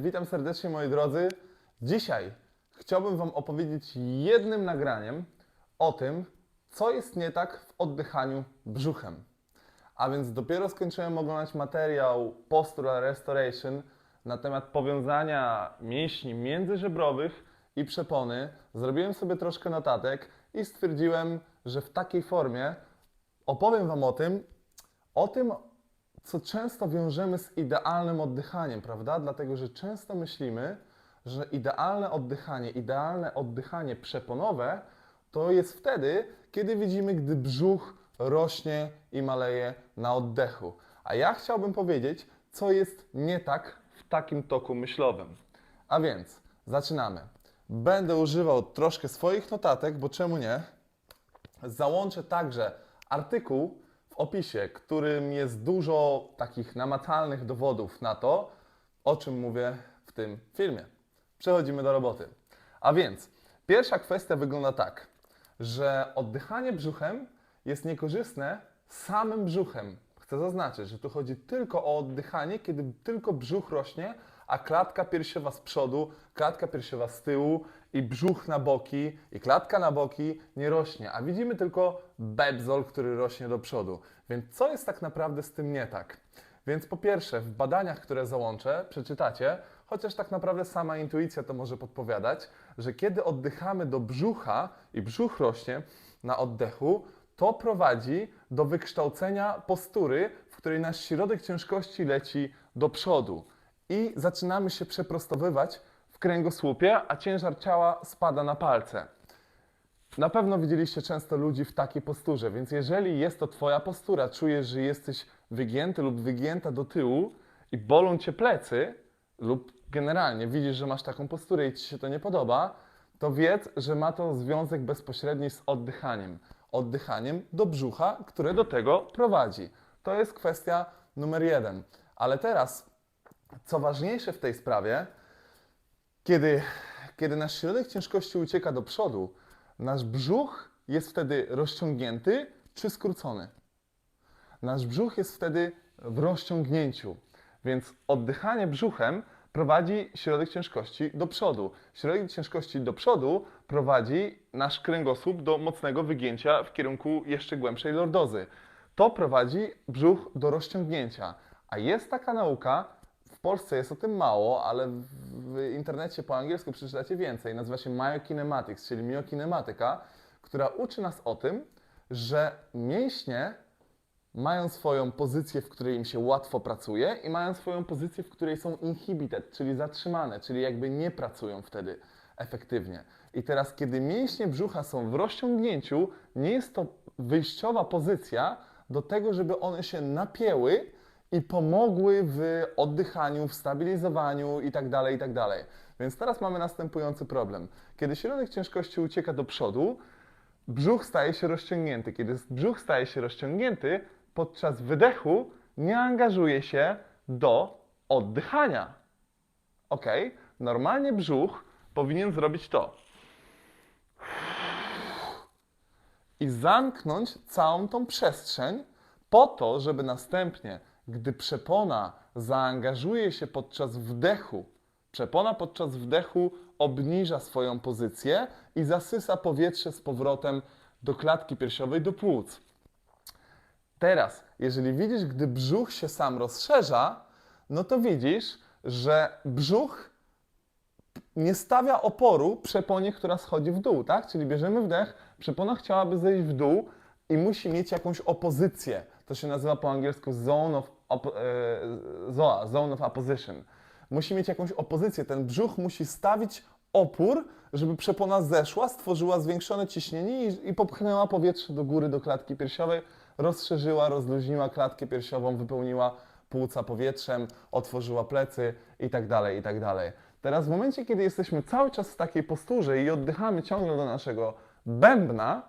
Witam serdecznie moi drodzy. Dzisiaj chciałbym Wam opowiedzieć jednym nagraniem o tym, co jest nie tak w oddychaniu brzuchem. A więc dopiero skończyłem oglądać materiał Postural Restoration na temat powiązania mięśni międzyżebrowych i przepony. Zrobiłem sobie troszkę notatek i stwierdziłem, że w takiej formie opowiem Wam o tym, o tym, co często wiążemy z idealnym oddychaniem, prawda? Dlatego, że często myślimy, że idealne oddychanie, idealne oddychanie przeponowe to jest wtedy, kiedy widzimy, gdy brzuch rośnie i maleje na oddechu. A ja chciałbym powiedzieć, co jest nie tak w takim toku myślowym. A więc zaczynamy. Będę używał troszkę swoich notatek, bo czemu nie? Załączę także artykuł w opisie, którym jest dużo takich namacalnych dowodów na to, o czym mówię w tym filmie. Przechodzimy do roboty. A więc, pierwsza kwestia wygląda tak, że oddychanie brzuchem jest niekorzystne samym brzuchem. Chcę zaznaczyć, że tu chodzi tylko o oddychanie, kiedy tylko brzuch rośnie, a klatka piersiowa z przodu, klatka piersiowa z tyłu i brzuch na boki i klatka na boki nie rośnie, a widzimy tylko bebzol, który rośnie do przodu. Więc co jest tak naprawdę z tym nie tak? Więc po pierwsze, w badaniach, które załączę, przeczytacie, chociaż tak naprawdę sama intuicja to może podpowiadać, że kiedy oddychamy do brzucha i brzuch rośnie na oddechu, to prowadzi do wykształcenia postury, w której nasz środek ciężkości leci do przodu i zaczynamy się przeprostowywać kręgosłupie, a ciężar ciała spada na palce. Na pewno widzieliście często ludzi w takiej posturze, więc jeżeli jest to Twoja postura, czujesz, że jesteś wygięty lub wygięta do tyłu i bolą Cię plecy, lub generalnie widzisz, że masz taką posturę i Ci się to nie podoba, to wiedz, że ma to związek bezpośredni z oddychaniem. Oddychaniem do brzucha, które do tego prowadzi. To jest kwestia numer jeden. Ale teraz, co ważniejsze w tej sprawie, kiedy, kiedy nasz środek ciężkości ucieka do przodu, nasz brzuch jest wtedy rozciągnięty czy skrócony. Nasz brzuch jest wtedy w rozciągnięciu, więc oddychanie brzuchem prowadzi środek ciężkości do przodu. Środek ciężkości do przodu prowadzi nasz kręgosłup do mocnego wygięcia w kierunku jeszcze głębszej lordozy. To prowadzi brzuch do rozciągnięcia. A jest taka nauka, w Polsce jest o tym mało, ale w, internecie po angielsku przeczytacie więcej. Nazywa się myokinematics, czyli miokinematyka, która uczy nas o tym, że mięśnie mają swoją pozycję, w której im się łatwo pracuje i mają swoją pozycję, w której są inhibited, czyli zatrzymane, czyli jakby nie pracują wtedy efektywnie. I teraz, kiedy mięśnie brzucha są w rozciągnięciu, nie jest to wyjściowa pozycja do tego, żeby one się napięły i pomogły w oddychaniu, w stabilizowaniu itd., itd. Więc teraz mamy następujący problem. Kiedy środek ciężkości ucieka do przodu, brzuch staje się rozciągnięty. Kiedy brzuch staje się rozciągnięty, podczas wydechu nie angażuje się do oddychania. Ok? Normalnie brzuch powinien zrobić to. I zamknąć całą tą przestrzeń po to, żeby następnie, gdy przepona zaangażuje się podczas wdechu, przepona podczas wdechu obniża swoją pozycję i zasysa powietrze z powrotem do klatki piersiowej, do płuc. Teraz, jeżeli widzisz, gdy brzuch się sam rozszerza, no to widzisz, że brzuch nie stawia oporu przeponie, która schodzi w dół, tak? Czyli bierzemy wdech, przepona chciałaby zejść w dół i musi mieć jakąś opozycję. To się nazywa po angielsku zone of, ZOA, zone of opposition. Musi mieć jakąś opozycję. Ten brzuch musi stawić opór, żeby przepona zeszła, stworzyła zwiększone ciśnienie i, i popchnęła powietrze do góry, do klatki piersiowej, rozszerzyła, rozluźniła klatkę piersiową, wypełniła płuca powietrzem, otworzyła plecy i tak dalej, i tak. Teraz w momencie, kiedy jesteśmy cały czas w takiej posturze i oddychamy ciągle do naszego bębna,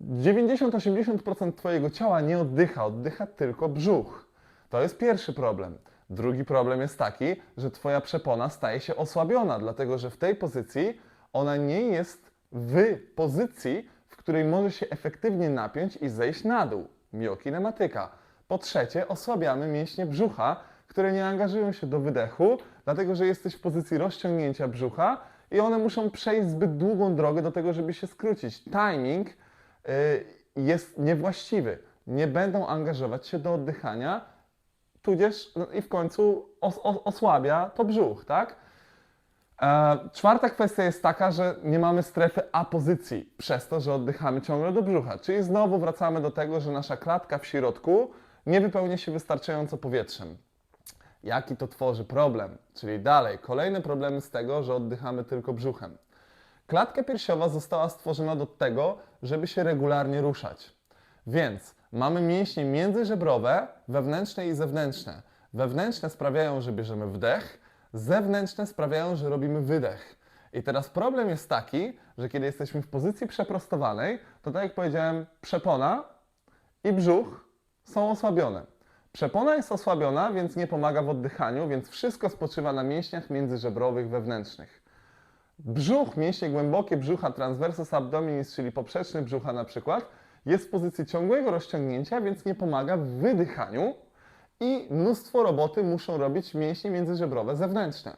90-80% Twojego ciała nie oddycha, oddycha tylko brzuch. To jest pierwszy problem. Drugi problem jest taki, że Twoja przepona staje się osłabiona, dlatego że w tej pozycji ona nie jest w pozycji, w której może się efektywnie napiąć i zejść na dół. Miokinematyka. Po trzecie, osłabiamy mięśnie brzucha, które nie angażują się do wydechu, Dlatego, że jesteś w pozycji rozciągnięcia brzucha i one muszą przejść zbyt długą drogę do tego, żeby się skrócić. Timing y, jest niewłaściwy. Nie będą angażować się do oddychania, tudzież no, i w końcu os, os, osłabia to brzuch, tak? E, czwarta kwestia jest taka, że nie mamy strefy apozycji przez to, że oddychamy ciągle do brzucha. Czyli znowu wracamy do tego, że nasza klatka w środku nie wypełnia się wystarczająco powietrzem. Jaki to tworzy problem? Czyli dalej, kolejne problemy z tego, że oddychamy tylko brzuchem. Klatka piersiowa została stworzona do tego, żeby się regularnie ruszać. Więc mamy mięśnie międzyżebrowe, wewnętrzne i zewnętrzne. Wewnętrzne sprawiają, że bierzemy wdech, zewnętrzne sprawiają, że robimy wydech. I teraz problem jest taki, że kiedy jesteśmy w pozycji przeprostowanej, to tak jak powiedziałem, przepona i brzuch są osłabione. Przepona jest osłabiona, więc nie pomaga w oddychaniu, więc wszystko spoczywa na mięśniach międzyżebrowych wewnętrznych. Brzuch, mięśnie głębokie brzucha, transversus abdominis, czyli poprzeczny brzucha na przykład, jest w pozycji ciągłego rozciągnięcia, więc nie pomaga w wydychaniu i mnóstwo roboty muszą robić mięśnie międzyżebrowe zewnętrzne.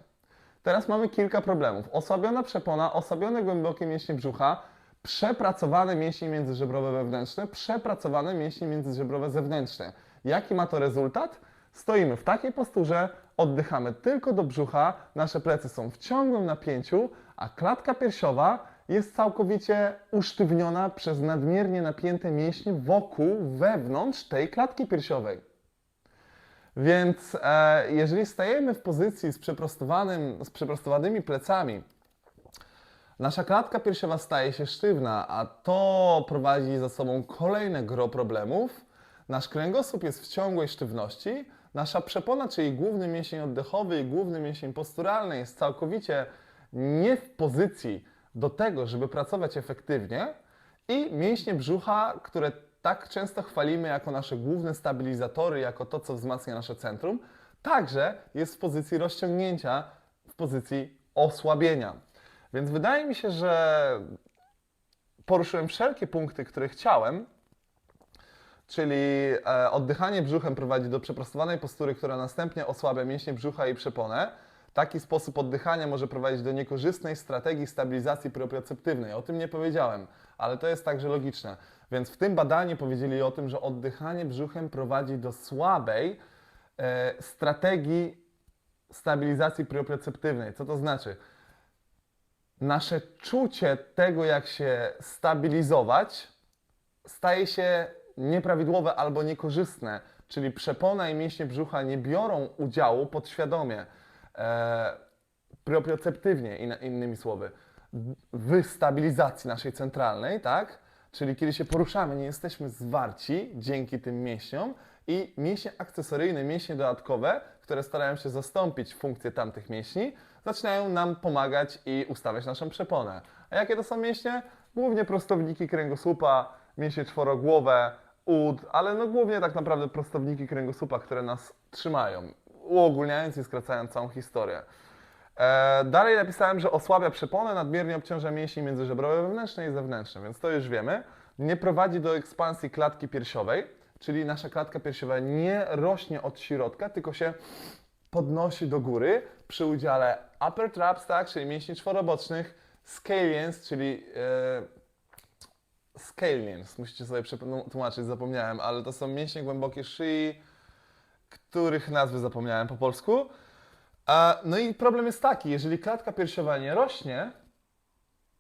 Teraz mamy kilka problemów. Osłabiona przepona, osłabione głębokie mięśnie brzucha, przepracowane mięśnie międzyżebrowe wewnętrzne, przepracowane mięśnie międzyżebrowe zewnętrzne. Jaki ma to rezultat? Stoimy w takiej posturze, oddychamy tylko do brzucha, nasze plecy są w ciągłym napięciu, a klatka piersiowa jest całkowicie usztywniona przez nadmiernie napięte mięśnie wokół, wewnątrz tej klatki piersiowej. Więc e, jeżeli stajemy w pozycji z, przeprostowanym, z przeprostowanymi plecami, nasza klatka piersiowa staje się sztywna, a to prowadzi za sobą kolejne gro problemów. Nasz kręgosłup jest w ciągłej sztywności, nasza przepona, czyli główny mięsień oddechowy i główny mięsień posturalny jest całkowicie nie w pozycji do tego, żeby pracować efektywnie i mięśnie brzucha, które tak często chwalimy jako nasze główne stabilizatory, jako to, co wzmacnia nasze centrum, także jest w pozycji rozciągnięcia, w pozycji osłabienia. Więc wydaje mi się, że poruszyłem wszelkie punkty, które chciałem, czyli e, oddychanie brzuchem prowadzi do przeprostowanej postury, która następnie osłabia mięśnie brzucha i przeponę. Taki sposób oddychania może prowadzić do niekorzystnej strategii stabilizacji proprioceptywnej. O tym nie powiedziałem, ale to jest także logiczne. Więc w tym badaniu powiedzieli o tym, że oddychanie brzuchem prowadzi do słabej e, strategii stabilizacji proprioceptywnej. Co to znaczy? Nasze czucie tego, jak się stabilizować, staje się nieprawidłowe albo niekorzystne, czyli przepona i mięśnie brzucha nie biorą udziału podświadomie, e, proprioceptywnie, in, innymi słowy, w stabilizacji naszej centralnej, tak? Czyli kiedy się poruszamy, nie jesteśmy zwarci dzięki tym mięśniom i mięśnie akcesoryjne, mięśnie dodatkowe, które starają się zastąpić funkcję tamtych mięśni, zaczynają nam pomagać i ustawiać naszą przeponę. A jakie to są mięśnie? Głównie prostowniki kręgosłupa, mięśnie czworogłowe, ud, ale no głównie tak naprawdę prostowniki kręgosłupa, które nas trzymają, uogólniając i skracając całą historię. E, dalej napisałem, że osłabia przeponę, nadmiernie obciąża mięśnie międzyżebrowe wewnętrzne i zewnętrzne, więc to już wiemy. Nie prowadzi do ekspansji klatki piersiowej, czyli nasza klatka piersiowa nie rośnie od środka, tylko się podnosi do góry przy udziale upper traps, tak, czyli mięśni czworobocznych, scallions, czyli e, scallions, musicie sobie przetłumaczyć, zapomniałem, ale to są mięśnie głębokie szyi, których nazwy zapomniałem po polsku. A, no i problem jest taki, jeżeli klatka piersiowa nie rośnie,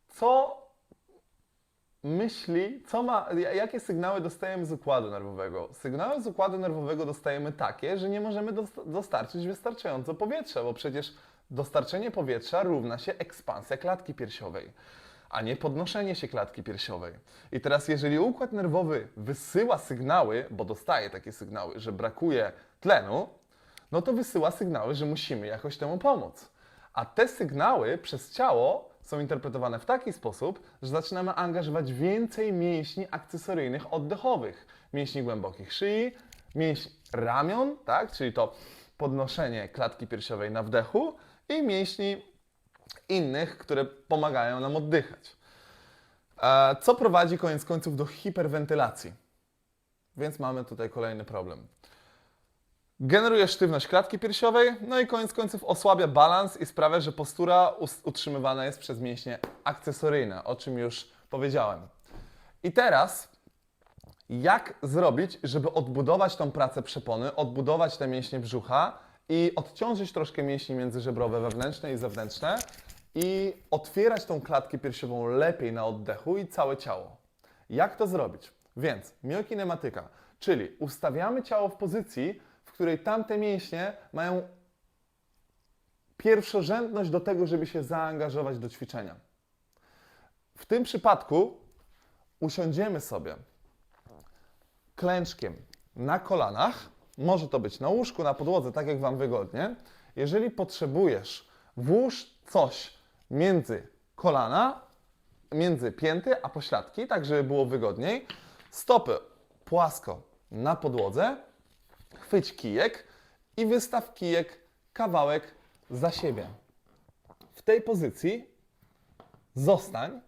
co myśli, co ma, jakie sygnały dostajemy z układu nerwowego? Sygnały z układu nerwowego dostajemy takie, że nie możemy dostarczyć wystarczająco powietrza, bo przecież dostarczenie powietrza równa się ekspansja klatki piersiowej, a nie podnoszenie się klatki piersiowej. I teraz, jeżeli układ nerwowy wysyła sygnały, bo dostaje takie sygnały, że brakuje tlenu, no to wysyła sygnały, że musimy jakoś temu pomóc. A te sygnały przez ciało są interpretowane w taki sposób, że zaczynamy angażować więcej mięśni akcesoryjnych oddechowych. Mięśni głębokich szyi, mięśni ramion, tak, czyli to podnoszenie klatki piersiowej na wdechu i mięśni innych, które pomagają nam oddychać. E, co prowadzi koniec końców do hiperwentylacji. Więc mamy tutaj kolejny problem. Generuje sztywność klatki piersiowej, no i koniec końców osłabia balans i sprawia, że postura utrzymywana jest przez mięśnie akcesoryjne, o czym już powiedziałem. I teraz, jak zrobić, żeby odbudować tą pracę przepony, odbudować te mięśnie brzucha i odciążyć troszkę mięśni międzyżebrowe wewnętrzne i zewnętrzne i otwierać tą klatkę piersiową lepiej na oddechu i całe ciało. Jak to zrobić? Więc miokinematyka, czyli ustawiamy ciało w pozycji, której tamte mięśnie mają pierwszorzędność do tego, żeby się zaangażować do ćwiczenia. W tym przypadku usiądziemy sobie klęczkiem na kolanach. Może to być na łóżku, na podłodze, tak jak Wam wygodnie. Jeżeli potrzebujesz, włóż coś między kolana, między pięty a pośladki, tak żeby było wygodniej. Stopy płasko na podłodze. Chwyć kijek i wystaw kijek kawałek za siebie. W tej pozycji zostań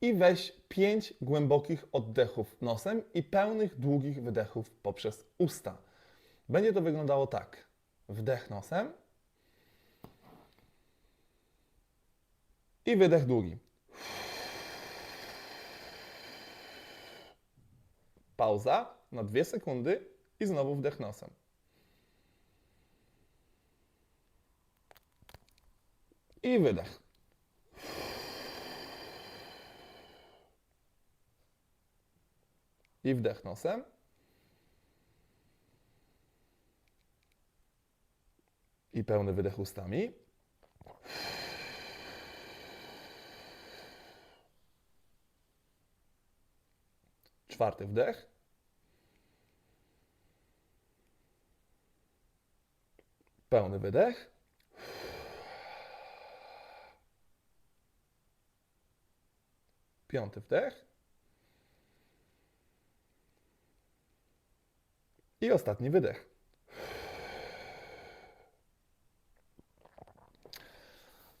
i weź pięć głębokich oddechów nosem i pełnych, długich wydechów poprzez usta. Będzie to wyglądało tak. Wdech nosem i wydech długi. Pauza na dwie sekundy i znowu wdech nosem. I wydech. I wdech nosem. I pełny wydech ustami. Czwarty wdech. Pełny wydech. Piąty wdech. I ostatni wydech.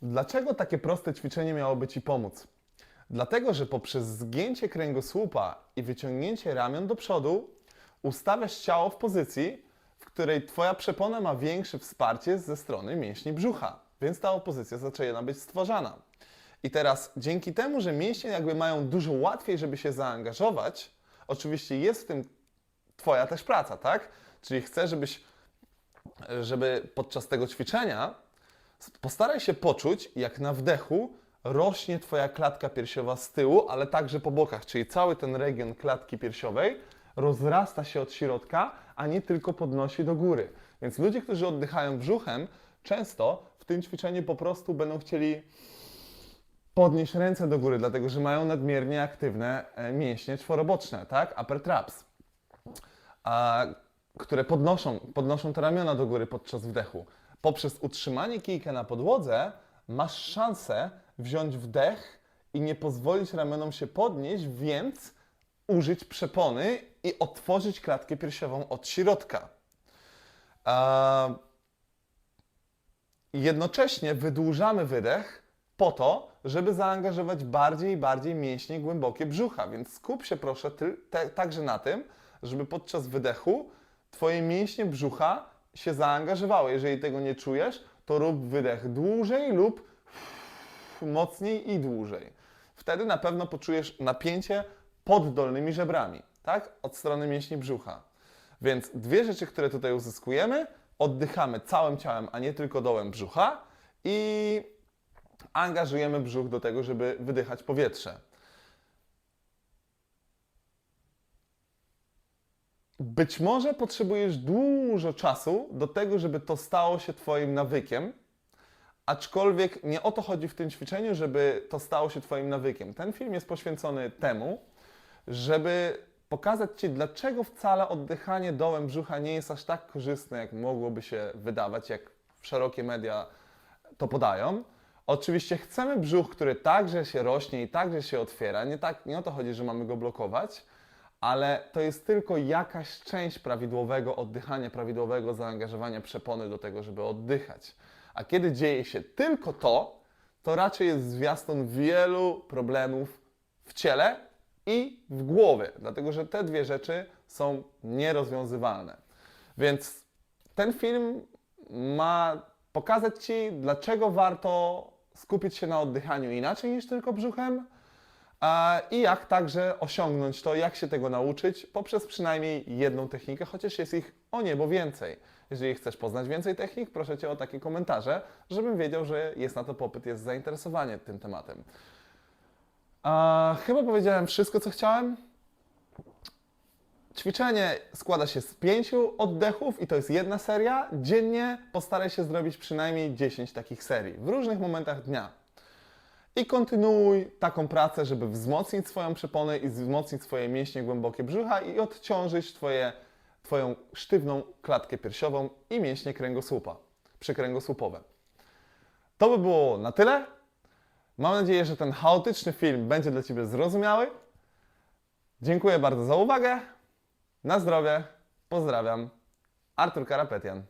Dlaczego takie proste ćwiczenie miałoby Ci pomóc? Dlatego, że poprzez zgięcie kręgosłupa i wyciągnięcie ramion do przodu ustawiasz ciało w pozycji, w której Twoja przepona ma większe wsparcie ze strony mięśni brzucha, więc ta opozycja zaczyna być stworzona. I teraz dzięki temu, że mięśnie jakby mają dużo łatwiej, żeby się zaangażować, oczywiście jest w tym Twoja też praca, tak? Czyli chcę, żebyś, żeby podczas tego ćwiczenia postaraj się poczuć, jak na wdechu rośnie Twoja klatka piersiowa z tyłu, ale także po bokach, czyli cały ten region klatki piersiowej rozrasta się od środka, a nie tylko podnosi do góry. Więc ludzie, którzy oddychają brzuchem, często w tym ćwiczeniu po prostu będą chcieli podnieść ręce do góry, dlatego że mają nadmiernie aktywne e, mięśnie czworoboczne, tak? Upper traps a, które podnoszą, podnoszą te ramiona do góry podczas wdechu. Poprzez utrzymanie kijka na podłodze masz szansę wziąć wdech i nie pozwolić ramionom się podnieść, więc użyć przepony i otworzyć klatkę piersiową od środka. A, jednocześnie wydłużamy wydech po to, żeby zaangażować bardziej i bardziej mięśnie głębokie brzucha, więc skup się proszę także na tym, żeby podczas wydechu Twoje mięśnie brzucha się zaangażowały. Jeżeli tego nie czujesz, to rób wydech dłużej lub mocniej i dłużej. Wtedy na pewno poczujesz napięcie pod dolnymi żebrami, tak? Od strony mięśni brzucha. Więc dwie rzeczy, które tutaj uzyskujemy, oddychamy całym ciałem, a nie tylko dołem brzucha i angażujemy brzuch do tego, żeby wydychać powietrze. Być może potrzebujesz dużo czasu do tego, żeby to stało się Twoim nawykiem, aczkolwiek nie o to chodzi w tym ćwiczeniu, żeby to stało się Twoim nawykiem. Ten film jest poświęcony temu, żeby pokazać Ci, dlaczego wcale oddychanie dołem brzucha nie jest aż tak korzystne, jak mogłoby się wydawać, jak szerokie media to podają. Oczywiście chcemy brzuch, który także się rośnie i także się otwiera. Nie, tak, nie o to chodzi, że mamy go blokować, ale to jest tylko jakaś część prawidłowego oddychania, prawidłowego zaangażowania przepony do tego, żeby oddychać. A kiedy dzieje się tylko to, to raczej jest zwiastun wielu problemów w ciele i w głowie, dlatego że te dwie rzeczy są nierozwiązywalne. Więc ten film ma pokazać Ci, dlaczego warto skupić się na oddychaniu inaczej niż tylko brzuchem i jak także osiągnąć to, jak się tego nauczyć poprzez przynajmniej jedną technikę, chociaż jest ich o niebo więcej. Jeżeli chcesz poznać więcej technik, proszę Cię o takie komentarze, żebym wiedział, że jest na to popyt, jest zainteresowanie tym tematem. A, chyba powiedziałem wszystko, co chciałem. Ćwiczenie składa się z pięciu oddechów i to jest jedna seria. Dziennie postaraj się zrobić przynajmniej 10 takich serii w różnych momentach dnia. I kontynuuj taką pracę, żeby wzmocnić swoją przeponę i wzmocnić swoje mięśnie głębokie brzucha i odciążyć twoje, Twoją sztywną klatkę piersiową i mięśnie kręgosłupa, przykręgosłupowe. To by było na tyle. Mam nadzieję, że ten chaotyczny film będzie dla Ciebie zrozumiały. Dziękuję bardzo za uwagę. Na zdrowie. Pozdrawiam. Artur Karapetian.